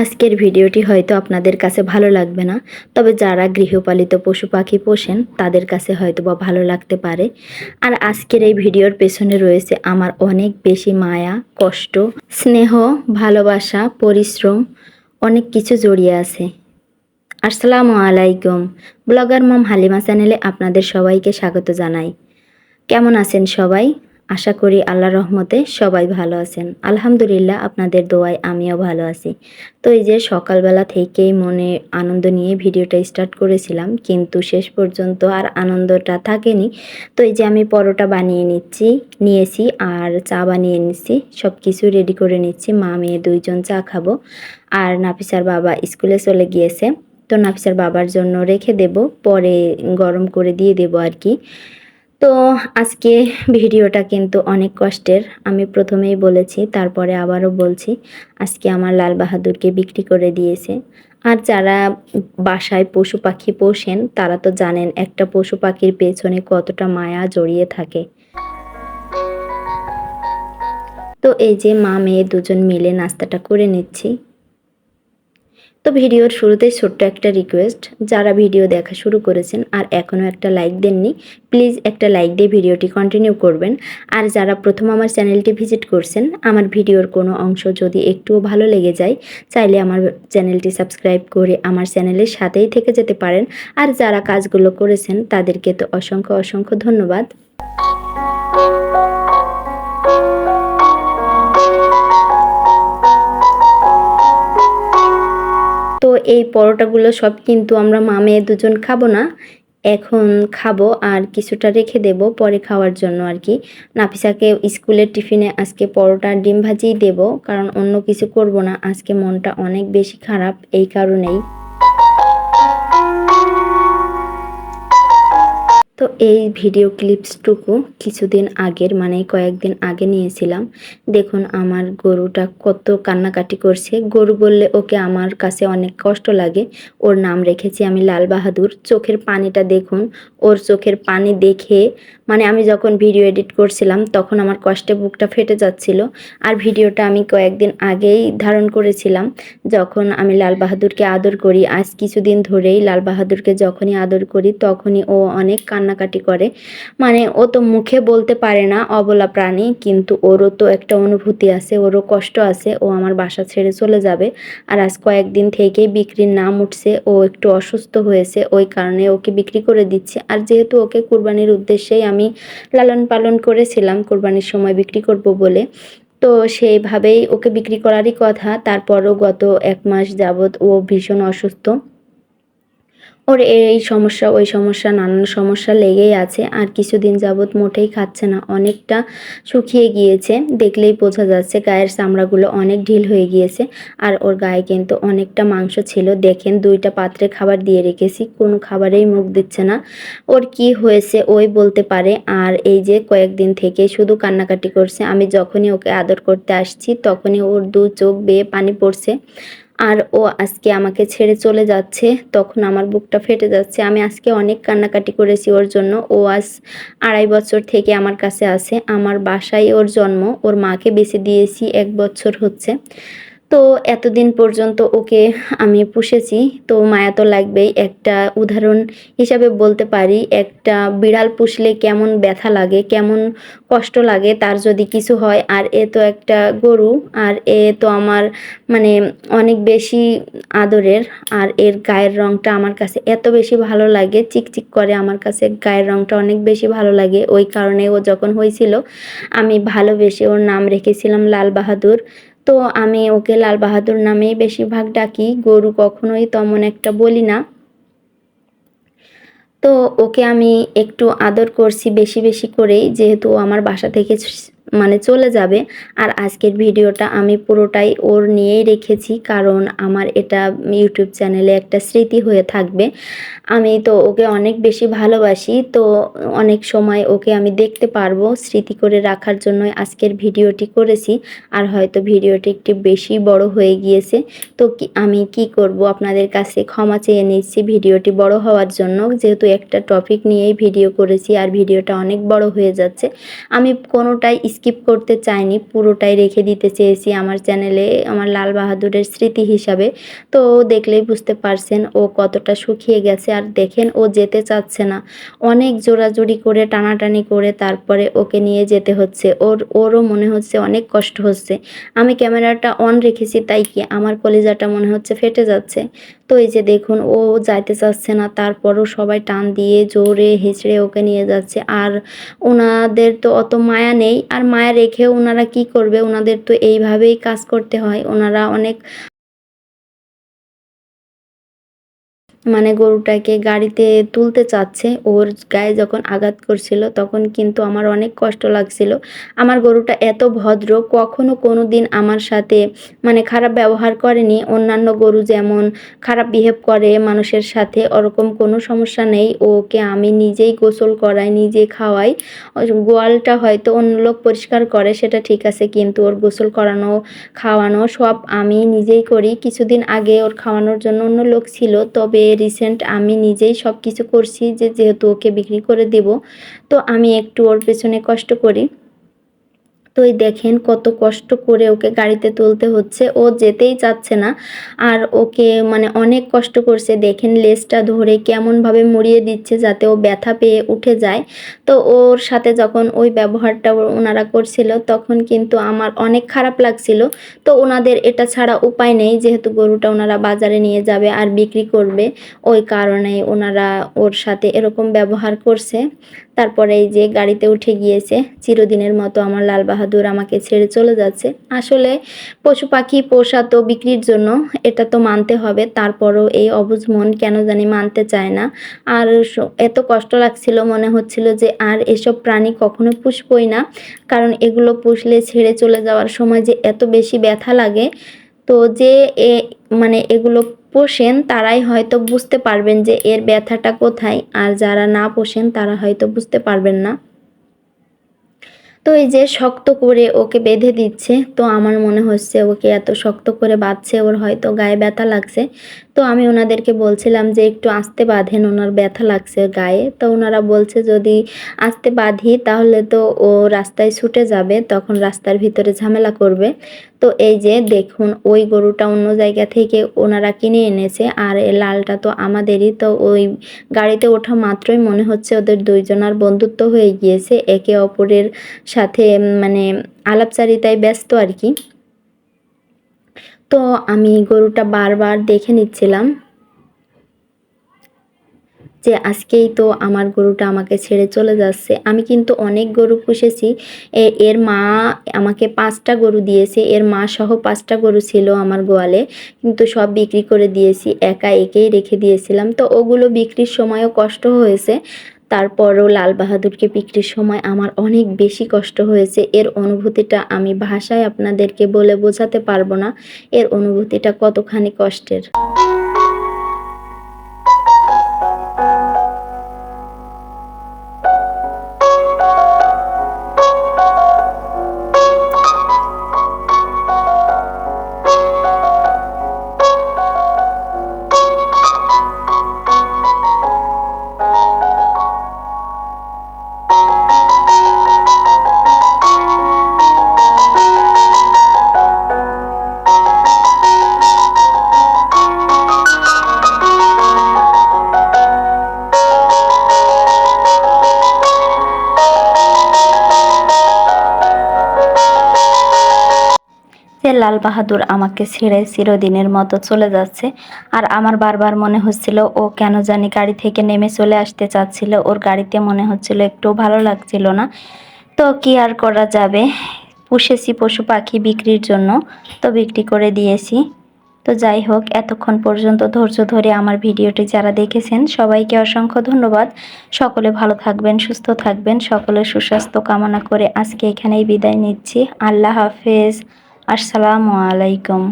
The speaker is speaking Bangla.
আজকের ভিডিওটি হয়তো আপনাদের কাছে ভালো লাগবে না, তবে যারা গৃহপালিত পশু পাখি পোষেন, তাদের কাছে হয়তো বা ভালো লাগতে পারে। আর আজকের এই ভিডিওর পেছনে রয়েছে আমার অনেক বেশি মায়া, কষ্ট, স্নেহ, ভালোবাসা, পরিশ্রম, অনেক কিছু জড়িয়ে আছে। আসসালামু আলাইকুম। ব্লগার মম হালিমা চ্যানেলে আপনাদের সবাইকে স্বাগত জানাই। কেমন আছেন সবাই? আশা করি আল্লাহ রহমতে সবাই ভালো আছেন। আলহামদুলিল্লাহ আপনাদের দোয়ায় আমিও ভালো আছি। তো এই যে সকালবেলা থেকেই মনে আনন্দ নিয়ে ভিডিওটা স্টার্ট করেছিলাম, কিন্তু শেষ পর্যন্ত আর আনন্দটা থাকেনি। তো এই যে আমি পরোটা বানিয়ে নিচ্ছি, নিয়েছি আর চা বানিয়ে নিচ্ছি সব কিছু রেডি করে নিচ্ছি। মা, মেয়ে দুইজন চা খাব। আর নাফিসার বাবা স্কুলে চলে গিয়েছে। তো নাফিসার বাবার জন্য রেখে দেব, পরে গরম করে দিয়ে দেব আর কি। তো আজকে ভিডিওটা কিন্তু অনেক কষ্টের। আমি প্রথমেই বলেছি, তারপরে আবারও বলছি, আজকে আমার লাল বাহাদুরকে বিক্রি করে দিয়েছে। আর যারা বাসায় পশু পাখি পোষেন, তারা তো জানেন একটা পশু পাখির পেছনে কতটা মায়া জড়িয়ে থাকে। তো এই যে মা মেয়ে দুজন মিলে নাস্তাটা করে নিচ্ছি। তো ভিডিওর শুরুতেই ছোট্ট একটা রিকোয়েস্ট যারা ভিডিও দেখা শুরু করেছেন আর এখনও একটা লাইক দেননি প্লিজ একটা লাইক দিয়ে ভিডিওটি কন্টিনিউ করবেন। আর যারা প্রথম আমার চ্যানেলটি ভিজিট করছেন, আমার ভিডিওর কোনো অংশ যদি একটুও ভালো লেগে যায়, চাইলে আমার চ্যানেলটি সাবস্ক্রাইব করে আমার চ্যানেলের সাথেই থেকে যেতে পারেন। আর যারা কাজগুলো করেছেন, তাদেরকে তো অসংখ্য অসংখ্য ধন্যবাদ। এই পরোটাগুলো সব কিন্তু আমরা মা মেয়ে দুজন খাব না। এখন খাব আর কিছুটা রেখে দেব পরে খাওয়ার জন্য আর কি। নাফিসাকে স্কুলের টিফিনে আজকে পরোটা, ডিম ভাজিই দেবো, কারণ অন্য কিছু করব না। আজকে মনটা অনেক বেশি খারাপ এই কারণেই। তো এই ভিডিও ক্লিপসটুকু কিছুদিন আগের মানে কয়েকদিন আগে নিয়েছিলাম। দেখুন আমার গরুটা কত কান্নাকাটি করছে। গরু বললে ওকে আমার কাছে অনেক কষ্ট লাগে। ওর নাম রেখেছি আমি লাল বাহাদুর। চোখের পানিটা দেখুন। ওর চোখের পানি দেখে মানে আমি যখন ভিডিও এডিট করছিলাম তখন আমার কষ্টে বুকটা ফেটে যাচ্ছিল। আর ভিডিওটা আমি কয়েকদিন আগেই ধারণ করেছিলাম। যখন আমি লাল বাহাদুরকে আদর করি, আজ কিছুদিন ধরেই লাল বাহাদুরকে যখনই আদর করি, তখনই ও অনেক কান্নাকাটি করে। মানে ও তো মুখে বলতে পারে না, অবলা প্রাণী, কিন্তু ওরও তো একটা অনুভূতি আছে, ওরও কষ্ট আছে, ও আমার বাসা ছেড়ে চলে যাবে। আর আজ কয়েকদিন থেকেই বিক্রির নাম উঠছে, ও একটু অসুস্থ হয়েছে, ওই কারণে ওকে বিক্রি করে দিচ্ছে। আর যেহেতু ওকে কুরবানির উদ্দেশ্যেই আমি লালন পালন করেছিলাম, কোরবানির সময় বিক্রি করব বলে, তো সেইভাবেই ওকে বিক্রি করারই কথা। তারপরও গত এক মাস যাবৎ ও ভীষণ অসুস্থ। ওর এই সমস্যা, ওই সমস্যা, নানান সমস্যা লেগেই আছে। আর কিছুদিন যাবৎ মোটেই খাচ্ছে না। অনেকটা শুকিয়ে গিয়েছে। দেখলেই বোঝা যাচ্ছে গায়ের চামড়াগুলো অনেক ঢিল হয়ে গিয়েছে। আর ওর গায়ে কিন্তু অনেকটা মাংস ছিল। দেখেন, দুইটা পাত্রে খাবার দিয়ে রেখেছি। কোনো খাবারেই মুখ দিচ্ছে না। ওর কি হয়েছে ওই বলতে পারে। আর এই যে কয়েকদিন থেকে শুধু কান্নাকাটি করছে। আমি যখনই ওকে আদর করতে আসছি, তখনই ওর দু চোখ বেয়ে পানি পড়ছে। আর ও আজকে আমাকে ছেড়ে চলে যাচ্ছে, তখন আমার বুকটা ফেটে যাচ্ছে। আমি আজকে অনেক কান্নাকাটি করেছি ওর জন্য। ও আজ আড়াই বছর থেকে আমার কাছে আছে। আমার বাসায় ওর জন্ম, ওর মাকে বেছে দিয়েছি এক বছর হচ্ছে। তো এতদিন পর্যন্ত ওকে আমি পুষেছি। তো মায়া তো লাগবেই। একটা উদাহরণ হিসাবে বলতে পারি, একটা বিড়াল পুষলে কেমন ব্যথা লাগে, কেমন কষ্ট লাগে, তার যদি কিছু হয়, আর এ তো একটা গরু, আর এ তো আমার মানে অনেক বেশি আদরের, আর এর গায়ের রঙটা আমার কাছে এত বেশি ভালো লাগে, চিকচিক করে আমার কাছে গায়ের রঙটা অনেক বেশি ভালো লাগে। ওই কারণে ও যখন হয়েছিল, আমি ভালোবেসে ওর নাম রেখেছিলাম লাল বাহাদুর। তো আমি ওকে লাল বাহাদুর নামেই বেশিরভাগ ডাকি। গরু কখনোই তেমন একটা বলি না। তো ওকে আমি একটু আদর করছি বেশি বেশি করেই, যেহেতু আমার বাসা থেকে মানে চলে যাবে। আর আজকের ভিডিওটা আমি পুরোটাই ওর নিয়েই রেখেছি, কারণ আমার এটা ইউটিউব চ্যানেলে একটা স্মৃতি হয়ে থাকবে। আমি তো ওকে অনেক বেশি ভালোবাসি, তো অনেক সময় ওকে আমি দেখতে পারব স্মৃতি করে রাখার জন্য আজকের ভিডিওটি করেছি। আর হয়তো ভিডিওটি একটু বেশি বড় হয়ে গিয়েছে, তো আমি কি করব? আপনাদের কাছে ক্ষমা চেয়ে নিচ্ছি ভিডিওটি বড় হওয়ার জন্য। যেহেতু একটা টপিক নিয়েই ভিডিও করেছি, আর ভিডিওটা অনেক বড় হয়ে যাচ্ছে। আমি কোনোটাই স্কিপ করতে চাইনি, পুরোটাই রেখে দিতে চেয়েছি আমার চ্যানেলে আমার লাল বাহাদুরের স্মৃতি হিসাবে। তো দেখলেই বুঝতে পারছেন ও কতটা শুকিয়ে গেছে আর দেখেন ও যেতে চাচ্ছে না। অনেক জোরাজুরি করে, টানাটানি করে তারপরে ওকে নিয়ে যেতে হচ্ছে। ওর, ওরও মনে হচ্ছে অনেক কষ্ট হচ্ছে। আমি ক্যামেরাটা অন রেখেছি তাই কি আমার কলিজাটা মনে হচ্ছে ফেটে যাচ্ছে? তো এই যে দেখুন, ও যাইতে চাচ্ছে না। তারপরও সবাই টান দিয়ে জোরে হেঁচড়ে ওকে নিয়ে যাচ্ছে। আর ওনাদের তো অত মায়া নেই। আর মায়া রেখে ওনারা কি করবে? ওনাদের তো এইভাবেই কাজ করতে হয়। ওনারা অনেক মানে গরুটাকে গাড়িতে তুলতে চাচ্ছে, ওর গায়ে যখন আঘাত করছিল তখন কিন্তু আমার অনেক কষ্ট লাগছিল। আমার গরুটা এত ভদ্র, কখনো কোনো দিন আমার সাথে মানে খারাপ ব্যবহার করেনি। অন্যান্য গরু যেমন খারাপ বিহেভ করে মানুষের সাথে, ওরকম কোনো সমস্যা নেই। ওকে আমি নিজেই গোসল করাই, নিজে খাওয়াই। গোয়ালটা হয়তো অন্য লোক পরিষ্কার করে, সেটা ঠিক আছে, কিন্তু ওর গোসল করানো, খাওয়ানো সব আমি নিজেই করি। কিছুদিন আগে ওর খাওয়ানোর জন্য অন্য লোক ছিল, তবে রিসেন্ট আমি নিজেই সব কিছু করছি যে যেহেতু ওকে বিক্রি করে দেব, তো আমি একটু ওর পেছনে কষ্ট করি। তো দেখেন, কত কষ্ট করে ওকে গাড়িতে তুলতে হচ্ছে। ও যেতেই চাচ্ছে না। আর ওকে মানে অনেক কষ্ট করছে। দেখেন, লেজটা ধরে কেমনভাবে মুড়িয়ে দিচ্ছে যাতে ও ব্যথা পেয়ে উঠে যায়। তো ওর সাথে যখন ওই ব্যবহারটা ওনারা করছিল, তখন কিন্তু আমার অনেক খারাপ লাগছিল। তো ওনাদের এটা ছাড়া উপায় নেই, যেহেতু গরুটা ওনারা বাজারে নিয়ে যাবে আর বিক্রি করবে। ওই কারণে ওনারা ওর সাথে এরকম ব্যবহার করছে। তারপরে এই যে গাড়িতে উঠে গিয়েছে, চিরদিনের মতো আমার লাল বাহাদুর আমাকে ছেড়ে চলে যাচ্ছে। আসলে পশু পাখি পোষা তো বিক্রির জন্য, এটা তো মানতে হবে। তারপরও এই অবুজ মন কেন জানি মানতে চায় না। আর এত কষ্ট লাগছিল, মনে হচ্ছিল যে আর এসব প্রাণী কখনো পুষবই না। কারণ এগুলো পুষলে ছেড়ে চলে যাওয়ার সময় যে এত বেশি ব্যথা লাগে, তো যে এ মানে এগুলো পোষেন, তারাই হয়তো বুঝতে পারবেন যে এর ব্যথাটা কোথায়। আর যারা না পোষেন, তারা হয়তো বুঝতে পারবেন না। তো এই যে শক্ত করে ওকে বেঁধে দিচ্ছে, তো আমার মনে হচ্ছে ওকে এত শক্ত করে বাঁধছে, ওর হয়তো গায়ে ব্যথা লাগছে। তো আমি ওনাদেরকে বলছিলাম যে একটু আস্তে বাঁধেন, ওনার ব্যথা লাগছে গায়ে। তো ওনারা বলছে যদি আস্তে বাঁধি তাহলে তো ও রাস্তায় ছুটে যাবে, তখন রাস্তার ভিতরে ঝামেলা করবে। তো এই যে দেখুন, ওই গরুটা অন্য জায়গা থেকে ওনারা কিনে এনেছে, আর লালটা তো আমাদেরই। তো ওই গাড়িতে ওঠা মাত্রই মনে হচ্ছে ওদের দুইজনার বন্ধুত্ব হয়ে গিয়েছে, একে অপরের সাথে মানে আলাপচারিতায় ব্যস্ত আর কি। তো আমি গরুটা বারবার দেখে নিচ্ছিলাম যে আজকেই তো আমার গরুটা আমাকে ছেড়ে চলে যাচ্ছে। আমি কিন্তু অনেক গরু পুষেছি। এর মা আমাকে পাঁচটা গরু দিয়েছে। এর মা সহ পাঁচটা গরু ছিল আমার গোয়ালে। কিন্তু সব বিক্রি করে দিয়েছি। একা একেই রেখে দিয়েছিলাম। তো ওগুলো বিক্রির সময়ও কষ্ট হয়েছে। তারপরও লাল বাহাদুরকে বিক্রির সময় আমার অনেক বেশি কষ্ট হয়েছে। এর অনুভূতিটা আমি ভাষায় আপনাদেরকে বলে বোঝাতে পারব না। এর অনুভূতিটা কতখানি কষ্টের। যে লাল বাহাদুর আমাকে ছেড়ে চিরদিনের মতো চলে যাচ্ছে। আর আমার বারবার মনে হচ্ছিল, ও কেন জানি গাড়ি থেকে নেমে চলে আসতে চাচ্ছিল। ওর গাড়িতে মনে হচ্ছিল একটু ভালো লাগছিল না। তো কি আর করা যাবে? পুষেছি পশু পাখি বিক্রির জন্য তো বিক্রি করে দিয়েছি। তো যাই হোক, এতক্ষণ পর্যন্ত ধৈর্য ধরে আমার ভিডিওটি যারা দেখেছেন, সবাইকে অসংখ্য ধন্যবাদ। সকলে ভালো থাকবেন, সুস্থ থাকবেন, সকলের সুস্বাস্থ্য কামনা করে আজকে এখানেই বিদায় নিচ্ছি। আল্লাহ হাফেজ। আসসালামু আলাইকুম।